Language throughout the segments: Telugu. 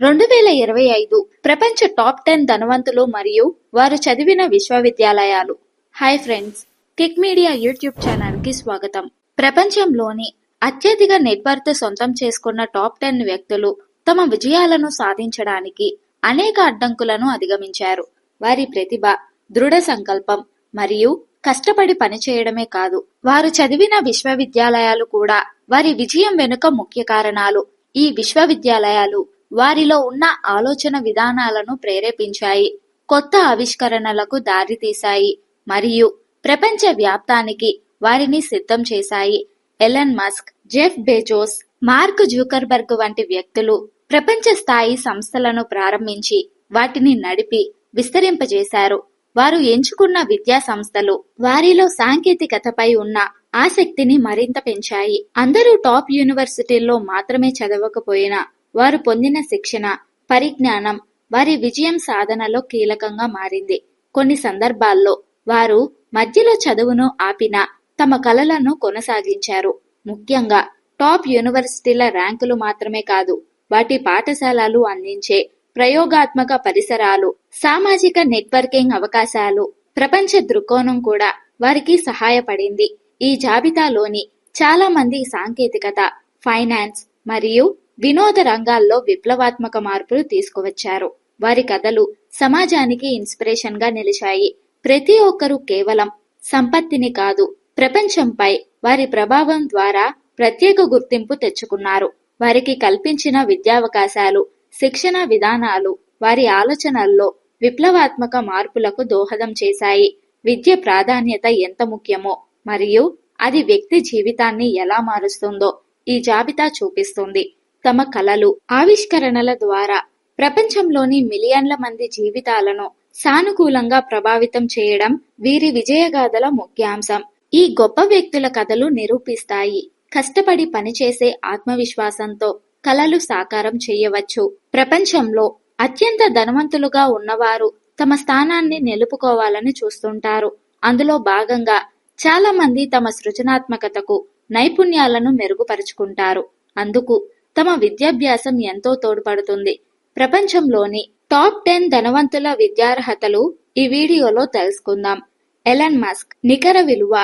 రెండు వేల ఇరవై ఐదు ప్రపంచ టాప్ టెన్ ధనవంతులు మరియు వారు చదివిన విశ్వవిద్యాలయాలు. Hi friends Kick Media YouTube ఛానల్కి స్వాగతం. ప్రపంచంలోని అత్యధిక నెట్వర్త్ సొంతం చేసుకున్న టాప్ టెన్ వ్యక్తులు తమ విజయాలను సాధించడానికి అనేక అడ్డంకులను అధిగమించారు. వారి ప్రతిభ దృఢ సంకల్పం మరియు కష్టపడి పనిచేయడమే కాదు వారు చదివిన విశ్వవిద్యాలయాలు కూడా వారి విజయం వెనుక ముఖ్య కారణాలు. ఈ విశ్వవిద్యాలయాలు వారిలో ఉన్న ఆలోచన విధానాలను ప్రేరేపించాయి కొత్త ఆవిష్కరణలకు దారితీశాయి మరియు ప్రపంచ వ్యాప్తానికి వారిని సిద్ధం చేశాయి. Elon Musk Jeff Bezos Mark Zuckerberg వంటి వ్యక్తులు ప్రపంచ స్థాయి సంస్థలను ప్రారంభించి వాటిని నడిపి విస్తరింపజేశారు. వారు ఎంచుకున్న విద్యా సంస్థలు వారిలో సాంకేతికతపై ఉన్న ఆసక్తిని మరింత పెంచాయి. అందరూ టాప్ యూనివర్సిటీల్లో మాత్రమే చదవకపోయినా వారు పొందిన శిక్షణ పరిజ్ఞానం వారి విజయం సాధనలో కీలకంగా మారింది. కొన్ని సందర్భాల్లో వారు మధ్యలో చదువును ఆపినా తమ కలలను కొనసాగించారు. ముఖ్యంగా టాప్ యూనివర్సిటీల ర్యాంకులు మాత్రమే కాదు వాటి పాఠశాలలు అందించే ప్రయోగాత్మక పరిసరాలు సామాజిక నెట్వర్కింగ్ అవకాశాలు ప్రపంచ దృక్కోణం కూడా వారికి సహాయపడింది. ఈ జాబితాలోని చాలా మంది సాంకేతికత ఫైనాన్స్ మరియు వినోద రంగాల్లో విప్లవాత్మక మార్పులు తీసుకువచ్చారు. వారి కథలు సమాజానికి ఇన్స్పిరేషన్గా నిలిచాయి. ప్రతి ఒక్కరూ కేవలం సంపత్తిని కాదు ప్రపంచంపై వారి ప్రభావం ద్వారా ప్రత్యేక గుర్తింపు తెచ్చుకున్నారు. వారికి కల్పించిన విద్యావకాశాలు శిక్షణ విధానాలు వారి ఆలోచనల్లో విప్లవాత్మక మార్పులకు దోహదం చేశాయి. విద్య ప్రాధాన్యత ఎంత ముఖ్యమో మరియు అది వ్యక్తి జీవితాన్ని ఎలా మారుస్తుందో ఈ జాబితా చూపిస్తుంది. తమ కలలు ఆవిష్కరణల ద్వారా ప్రపంచంలోని మిలియన్ల మంది జీవితాలను సానుకూలంగా ప్రభావితం చేయడం వీరి విజయగాథల ముఖ్యాంశం. ఈ గొప్ప వ్యక్తుల కథలు నిరూపిస్తాయి. కష్టపడి పనిచేసే ఆత్మవిశ్వాసంతో కలలు సాకారం చేయవచ్చు. ప్రపంచంలో అత్యంత ధనవంతులుగా ఉన్నవారు తమ స్థానాన్ని నిలుపుకోవాలని చూస్తుంటారు. అందులో భాగంగా చాలా మంది తమ సృజనాత్మకతకు నైపుణ్యాలను మెరుగుపరుచుకుంటారు. అందుకు తమ విద్యాభ్యాసం ఎంతో తోడ్పడుతుంది. ప్రపంచంలోని టాప్ టెన్ ధనవంతుల విద్యార్హతలు ఈ వీడియోలో తెలుసుకుందాం. ఎలన్ మస్క్ నికర విలువ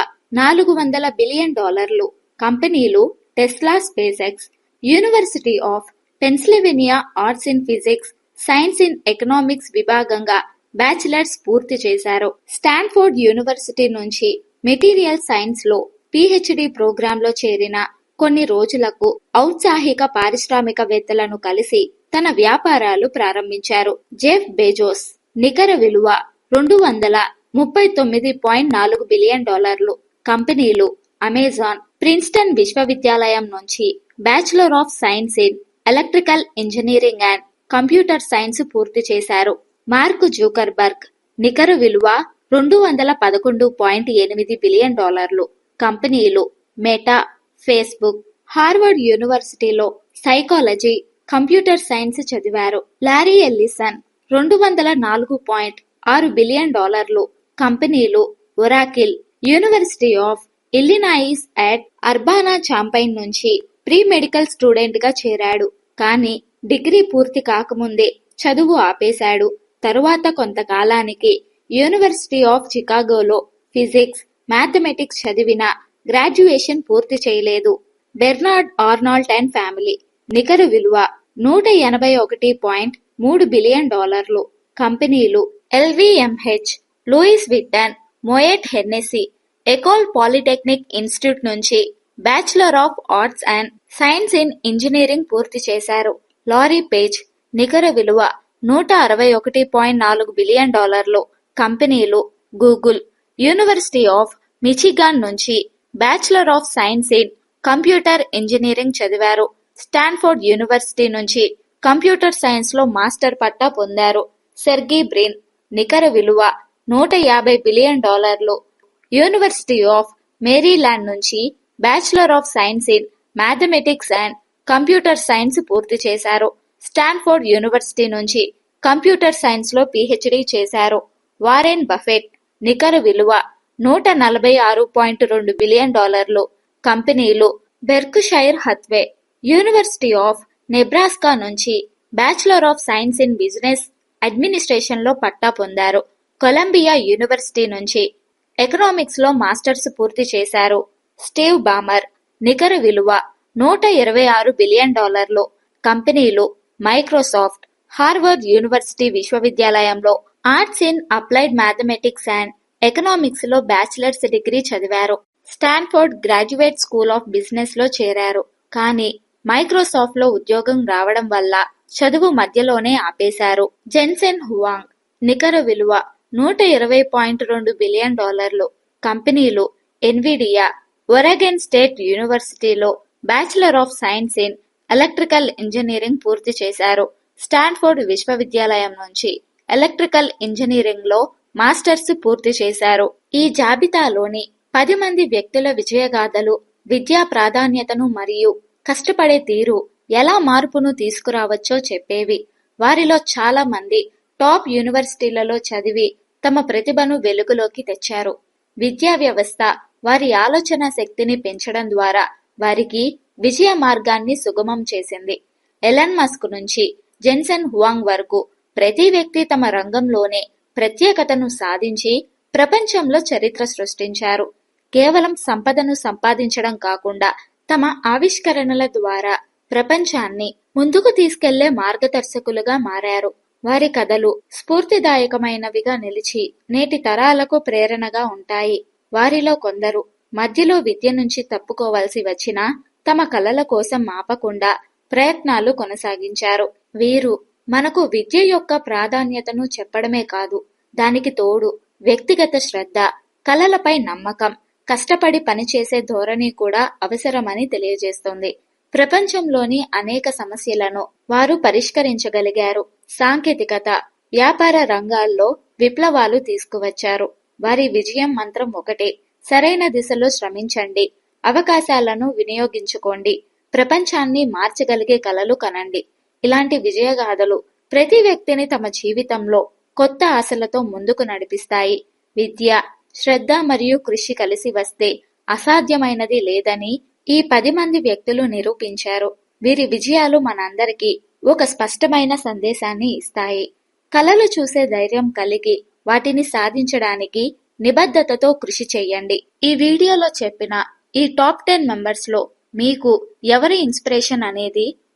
నాలుగు వందల బిలియన్ డాలర్లు. కంపెనీలు Tesla Space X University of Pennsylvania arts in physics science in economics విభాగంగా bachelors పూర్తి చేశారు. స్టాన్ఫోర్డ్ యూనివర్సిటీ నుంచి మెటీరియల్ సైన్స్లో పిహెచ్డి ప్రోగ్రాంలో చేరిన కొన్ని రోజులకు ఔత్సాహిక పారిశ్రామికవేత్తలను కలిసి తన వ్యాపారాలు ప్రారంభించారు. జెఫ్ బెజోస్ నికర విలువ రెండు వందల ముప్పై తొమ్మిది పాయింట్ నాలుగు బిలియన్ డాలర్లు. కంపెనీలు అమెజాన్ ప్రిన్స్టన్ విశ్వవిద్యాలయం నుంచి bachelor of science in electrical engineering and computer science పూర్తి చేశారు. మార్క్ జూకర్బర్గ్ నికర విలువ రెండు వందల పదకొండు పాయింట్ ఎనిమిది బిలియన్ డాలర్లు. కంపెనీలు మెటా ఫేస్బుక్ హార్వర్డ్ యూనివర్సిటీలో సైకాలజీ కంప్యూటర్ సైన్స్ చదివారు. లారీ ఎల్లిసన్ రెండు వందల నాలుగు పాయింట్ ఆరు బిలియన్ డాలర్లు. కంపెనీలు Oracle University of Illinois at Urbana Champaign నుంచి ప్రీ మెడికల్ స్టూడెంట్గా చేరాడు. కానీ డిగ్రీ పూర్తి కాకముందే చదువు ఆపేశాడు. తరువాత కొంతకాలానికి యూనివర్సిటీ ఆఫ్ చికాగోలో ఫిజిక్స్ మ్యాథమెటిక్స్ చదివిన గ్రాడ్యుయేషన్ పూర్తి చేయలేదు. Bernard Arnault and family. నికర విలువ నూట ఎనభై ఒకటి పాయింట్ మూడు బిలియన్ డాలర్లు. కంపెనీలు LVMH Louis Vuitton Moet Hennessy Ecole Polytechnique institute నుంచి bachelor of arts and science in engineering పూర్తి చేశారు. లారీ పేజ్ నికర విలువ నూట అరవై ఒకటి పాయింట్ నాలుగు బిలియన్ డాలర్లు. కంపెనీలు గూగుల్ యూనివర్సిటీ ఆఫ్ మిచిగాన్ నుంచి bachelor of science in computer engineering చదివారు. స్టాన్ఫోర్డ్ యూనివర్సిటీ నుంచి కంప్యూటర్ సైన్స్లో మాస్టర్ పట్టా పొందారు. సెర్గీ బ్రిన్ నికర విలువ నూట యాభై బిలియన్ డాలర్లు యూనివర్సిటీ ఆఫ్ మేరీల్యాండ్ నుంచి bachelor of science in mathematics and computer science పూర్తి చేశారు. స్టాన్ఫోర్డ్ యూనివర్సిటీ నుంచి కంప్యూటర్ సైన్స్లో పిహెచ్డి చేశారు. వారెన్ బఫెట్ నికర విలువ నూట నలభై ఆరు పాయింట్ రెండు బిలియన్ డాలర్లు కంపెనీలు Berkshire Hathaway University of Nebraska నుంచి bachelor of science in business అడ్మినిస్ట్రేషన్లో పట్టా పొందారు. కొలంబియా యూనివర్సిటీ నుంచి ఎకనామిక్స్లో మాస్టర్స్ పూర్తి చేశారు. స్టీవ్ బామర్ నికర విలువ నూట ఇరవై ఆరు బిలియన్ డాలర్లు కంపెనీలు మైక్రోసాఫ్ట్ హార్వర్డ్ యూనివర్సిటీ విశ్వవిద్యాలయంలో arts in applied mathematics and ఎకనామిక్స్లో bachelors degree చదివారు. స్టాన్ఫోర్డ్ గ్రాడ్యుయేట్ స్కూల్ ఆఫ్ బిజినెస్లో చేరారు. కానీ మైక్రోసాఫ్ట్లో ఉద్యోగం రావడం వల్ల చదువు మధ్యలోనే ఆపేశారు. జెన్సెన్ హువాంగ్ నికర విలువ నూట ఇరవై పాయింట్ రెండు బిలియన్ డాలర్లు. కంపెనీలు ఎన్విడియా ఒరెగన్ స్టేట్ యూనివర్సిటీలో bachelor of science in electrical engineering పూర్తి చేశారు. స్టాన్ఫోర్డ్ విశ్వవిద్యాలయం నుంచి ఎలక్ట్రికల్ ఇంజనీరింగ్లో మాస్టర్స్ పూర్తి చేశారు. ఈ జాబితాలోని పది మంది వ్యక్తుల విజయగాథలు విద్యా ప్రాధాన్యతను మరియు కష్టపడే తీరు ఎలా మార్పును తీసుకురావచ్చో చెప్పేవి. వారిలో చాలా మంది టాప్ యూనివర్సిటీలలో చదివి తమ ప్రతిభను వెలుగులోకి తెచ్చారు. విద్యా వ్యవస్థ వారి ఆలోచన శక్తిని పెంచడం ద్వారా వారికి విజయ మార్గాన్ని సుగమం చేసింది. ఎలన్ మస్క్ నుంచి జెన్సన్ హువాంగ్ వరకు ప్రతి వ్యక్తి తమ రంగంలోనే ప్రత్యేకతను సాధించి ప్రపంచంలో చరిత్ర సృష్టించారు. కేవలం సంపదను సంపాదించడం కాకుండా తమ ఆవిష్కరణల ద్వారా ప్రపంచాన్ని ముందుకు తీసుకెళ్ళే మార్గదర్శకులుగా మారారు. వారి కథలు స్ఫూర్తిదాయకమైనవిగా నిలిచి నేటి తరాలకు ప్రేరణగా ఉంటాయి. వారిలో కొందరు మధ్యలో విద్య నుంచి తప్పుకోవాల్సి వచ్చినా తమ కలల కోసం ఆపకుండా ప్రయత్నాలు కొనసాగించారు. వీరు మనకు విద్య యొక్క ప్రాధాన్యతను చెప్పడమే కాదు దానికి తోడు వ్యక్తిగత శ్రద్ధ కలలపై నమ్మకం కష్టపడి పనిచేసే ధోరణి కూడా అవసరమని తెలియజేస్తుంది. ప్రపంచంలోని అనేక సమస్యలను వారు పరిష్కరించగలిగారు. సాంకేతికత వ్యాపార రంగాల్లో విప్లవాలు తీసుకువచ్చారు. వారి విజయం మంత్రం ఒకటే సరైన దిశలో శ్రమించండి అవకాశాలను వినియోగించుకోండి ప్రపంచాన్ని మార్చగలిగే కలలు కనండి. ఇలాంటి విజయగాథలు ప్రతి వ్యక్తిని తమ జీవితంలో కొత్త ఆశలతో ముందుకు నడిపిస్తాయి. విద్య శ్రద్ధ మరియు కృషి కలిసి వస్తే అసాధ్యమైనది లేదని ఈ పది మంది వ్యక్తులు నిరూపించారు. వీరి విజయాలు మనందరికీ ఒక స్పష్టమైన సందేశాన్ని ఇస్తాయి. కలలు చూసే ధైర్యం కలిగి వాటిని సాధించడానికి నిబద్ధతతో కృషి చేయండి. ఈ వీడియోలో చెప్పిన ఈ టాప్ టెన్ మెంబర్స్లో మీకు ఎవరి ఇన్స్పిరేషన్ అనేది